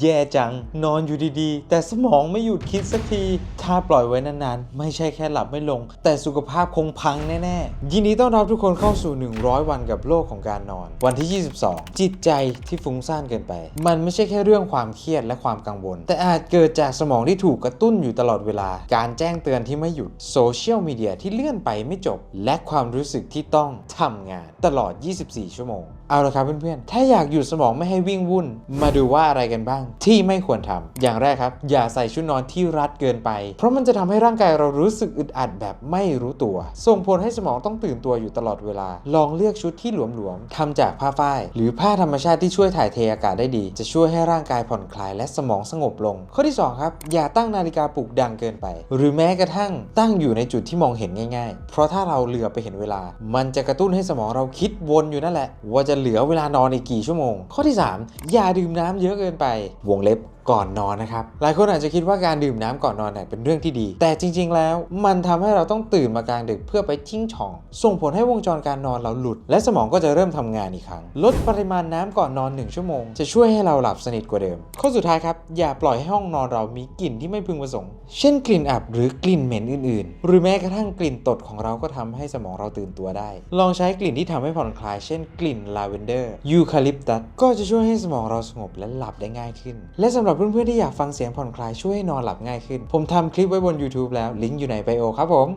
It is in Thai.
แย่จัง นอนอยู่ดีๆ แต่สมองไม่หยุดคิดสักที ถ้าปล่อยไว้นานๆ ไม่ใช่แค่หลับไม่ลง แต่สุขภาพคงพังแน่ๆ ยินดีต้อนรับทุกคนเข้าสู่ 100 วันกับโลกของการนอน วันที่ 22 จิตใจที่ฟุ้งซ่านเกินไป มันไม่ใช่แค่เรื่องความเครียดและความกังวล แต่อาจเกิดจากสมองที่ถูกกระตุ้นอยู่ตลอดเวลา การแจ้งเตือนที่ไม่หยุดโซเชียลมีเดียที่เลื่อนไปไม่จบ และความรู้สึกที่ต้องทำงานตลอด 24 ชั่วโมง เอาละครับเพื่อนๆ ถ้าอยากหยุดสมองไม่ให้วิ่งวุ่น มาดูว่าอะไรกันบ้างที่ไม่ควรทำอย่างแรกครับ อย่าใส่ชุดนอนที่รัดเกินไป เพราะมันจะทำให้ร่างกายเรารู้สึกอึดอัดแบบไม่รู้ตัว ส่งผลให้สมองต้องตื่นตัวอยู่ตลอดเวลา ลองเลือกชุดที่หลวมๆทำจากผ้าฝ้าย หรือผ้าธรรมชาติที่ช่วยถ่ายเทอากาศได้ดี จะช่วยให้ร่างกายผ่อนคลายและสมองสงบลง ข้อที่สองครับ อย่าตั้งนาฬิกาปลุกดังเกินไป หรือแม้กระทั่งตั้งอยู่ในจุดที่มองเห็นง่ายๆ เพราะถ้าเราเหลือไปเห็นเวลา มันจะกระตุ้นให้สมองเราคิดวนอยู่นั่นแหละ ว่าจะเหลือเวลานอนอีกกี่ชั่วโมง ข้อที่ 3 อย่าดื่มน้ำเยอะเกินไปวงเล็บก่อนนอนนะครับ หลายคนอาจจะคิดว่าการดื่มน้ำก่อนนอนเนี่ยเป็นเรื่องที่ดี แต่จริง ๆ แล้วมันทำให้เราต้องตื่นมากลางดึกเพื่อไปชิ่งช่อง ส่งผลให้วงจรการนอนเราหลุด และสมองก็จะเริ่มทำงานอีกครั้ง ลดปริมาณน้ำก่อนนอน 1 ชั่วโมง จะช่วยให้เราหลับสนิทกว่าเดิม ข้อสุดท้ายครับ อย่าปล่อยให้ห้องนอนเรามีกลิ่นที่ไม่พึงประสงค์ เช่นกลิ่นอับหรือกลิ่นเหม็นอื่น ๆ หรือแม้กระทั่งกลิ่นตดของเราก็ทำให้สมองเราตื่นตัวได้ ลองใช้กลิ่นที่ทำให้ผ่อนคลาย เช่น กลิ่นลาเวนเดอร์ยูคาลิปตัสก็จะช่วยให้สมองเราสงบและหลับได้ง่ายขึ้น และสำหรับเพื่อนๆที่อยากฟังเสียงผ่อนคลายช่วยให้นอนหลับง่ายขึ้น ผมทำคลิปไว้บน YouTube แล้วลิงก์อยู่ในไบโอครับผม